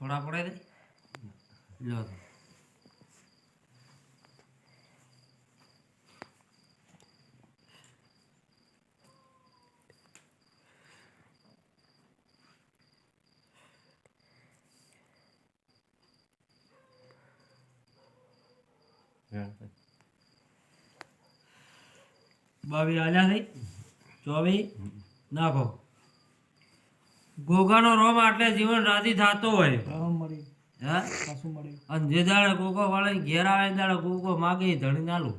થોડા પડે દે લ્યો તો. બાવી આલ્યા થઈ ચોવી નાખો ગોગાનો રોમ આટલે જીવન રાજી થતો હોય. હે અને જે દાડે ગોગો વાળા ઘેર આવે દાડે ગોગો માગે ધણી નાલું.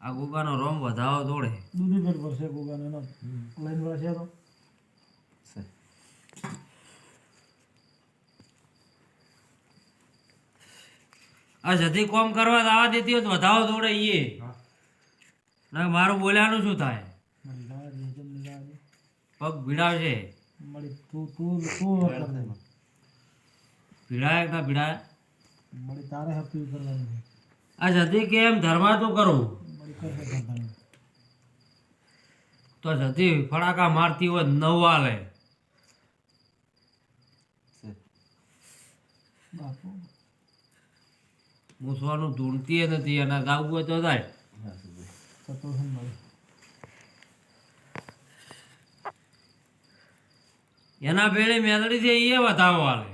આ ગોગાનો રોમ વધાવો દોડે. દૂધી પેટ ભરશે ગોગાને લાઈન ભરશે તો. આ જતી કોમ કરવા દાવા દેતી હોય તો વધાવો દોડે ઈએ ના મારું બોલ્યાનું શું થાય? પગ ભીડાવશે મળી તું તું તું કર ભીડાય ના ભીડાય મળી તારે હપ્તી કરવાની આ જતી કેમ? ધર્મા તો કરું. તો જતી ફડાકા મારતી હોય નવા લે બાપુ. મૂસવાનું ધૂણતી નથી અને ગાવું હોય તો થાય તો તો શું મળી એના ભેળી મેલડી છે એ વધાવો આલે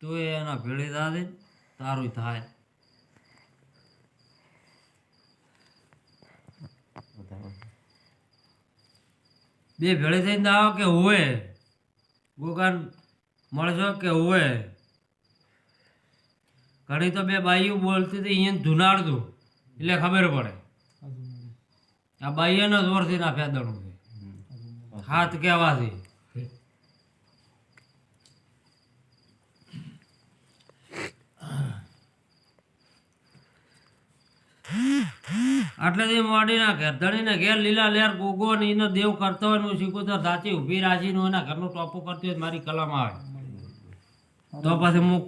તું એના ભેળી દાદે તારું થાય. બે ભેળે થઈને દાવો કે હોય ગોકાન મળશો કે હોય ઘણી તો બે બાઈઓ બોલતી હતી, અહીંયા ધુનાડતું એટલે ખબર પડે. આ બાઈઓનો જોરથી ના ફેદણું છે. હાથ કહેવાથી આટલેથી મોડીના ઘેર ધણીને ઘેર લીલા લેર ગોગો ને એનો દેવ કરતો હોય ને હું શીખું સાચી ઊભી રાખીને એના ઘરનું ટોપો કરતી હોય મારી કલમ આવે. તો પછી હું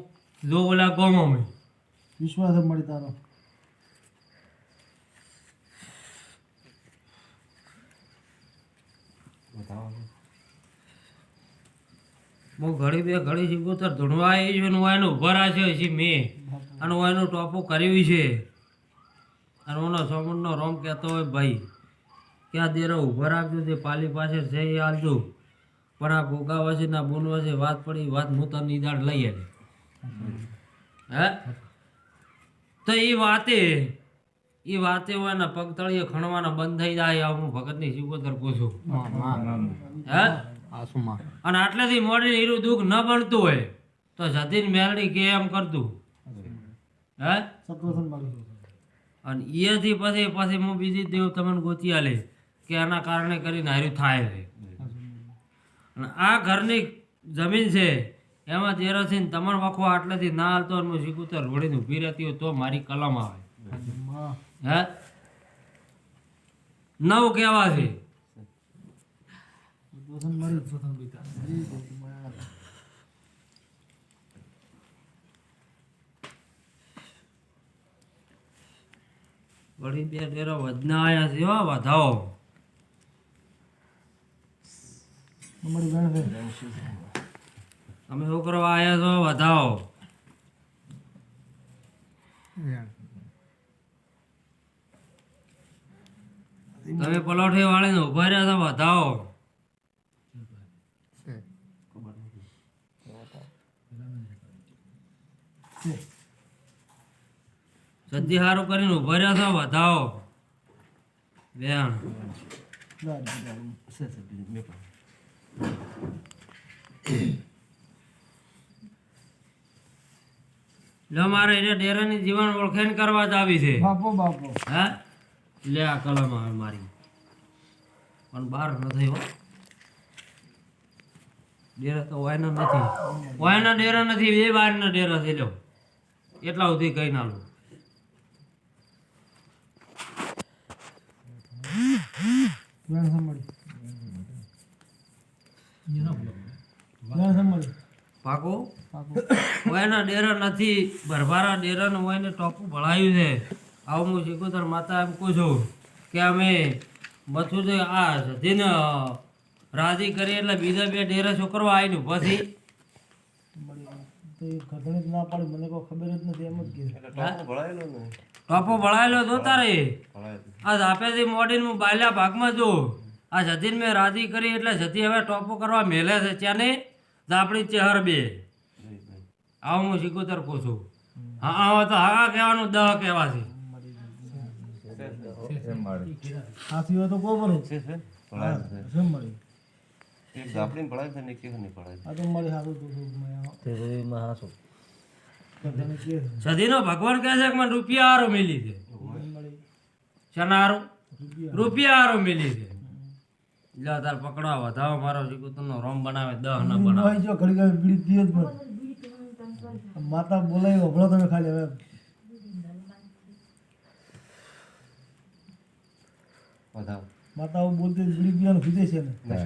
જો ઓલા ગોમો મેં. વિશ્વાસ મળી તારો. હું ઘડી બે ઘડી તો ધૂણવા આવી છું હું એનું ઊભા રાખ્યો છે મેં. અને હું એનું ટોપો કર્યું છે. અને ઓનો સોમણનો રોમ કહેતો હોય, ભાઈ, ક્યાં દેરો ઊભા રાખજો તે પાલી પાસે છે એ હાલજો પણ આ ભોગા વસે ના બોન વસે વાત પડી વાત હું તને ઈદાડ લઈ આવી હે? તો એ વાતે એ વાતે હોય ને પગ તળિયે ખણવાના બંધ થઈ જાય આ હું ભગતની શિકોતર પૂછું. હે? અને આટલેથી મોડી હીરું દુઃખ ન બનતું હોય તો જતીન મેલડી કે એમ કરતું. હે? અને એથી પછી પછી હું બીજી દેવ તમને ગોતી આલે કે આના કારણે કરીને હાર્યું થાય છે. અને આ ઘરની જમીન છે એમાં તેરસી તમારો વખો આટલેથી ના હાલતો અને હું શીખું રોડીને ઊભી રહેતી હોય તો મારી કલમ આવે. હા હે નવ કેવા છે સત્વસન મળી સત્વસન બીતા જી ગોપી મળ્યા વળી બે ડેરા વધના આયા છે હો વધાવો. મળી વેણ છે. તમે છોકરો આયા છો વધાવો. તમે પલોઠી વાળીને ઊભા રહ્યા છો વધાવો સદ્દી સારું કરીને ઊભા રહ્યા છો વધાવો બેન. લો મારે એને ડેરાની જીવન ઓળખાણ કરવા જ આવી છે. બાપો બાપો. હે? લે આ કલમ આવે મારી. પણ બહાર નથી હો. ડેરા તો વાયના નથી. વાયના ડેરા નથી બે બહારના ડેરા થઈ લો એટલા સુધી કઈ ના લો. પાકો. વાયના ડેરા નથી ભરભારા ડેરાનું વાયને ટોપું ભળાયું છે. આવું હું શીખુતર માતા એમ કહું છું કે અમે મથું તો આ સધીને રાજી કરી એટલે બીજા બે ડેરા છોકરો આવીને પછી મળી તો એ ઘટણી જ ના પાડી મને કોઈ ખબર જ નથી એમ જ કીધું ટોપો ભળાયેલો તો તારે? આ ધાપેથી મોડીને હું બાયલા ભાગમાં જો આ જતીન મેં રાજી કરી એટલે જતી હવે ટોપો કરવા મેલે છે ત્યાંને આપણી ચહેર બે. આવું હું શીખોતર કહું છું. હા હા તો હા કહેવાનું દહ કહેવા છે. હાથી હોય તો કોબર જ હા, શું મળી. આ તો મળી હાથું તો શું મેં આવો. ઘટણી કે છે. ભગવાન કહે છે કે મને રૂપિયા હારો મિલી છે મળી. રૂપિયા. રૂપિયા હારો મિલી છે જા તાર પકડવા. વધાવો મારો રોમ બનાવે દહ ન બનાવે. જો ઘડી ઘડી બીડી પીએ જ માતા બોલાવી હભળો તમે ખાલી હવે માતા આવું બોલતી બીડી પીવાનું કીધે છે ને.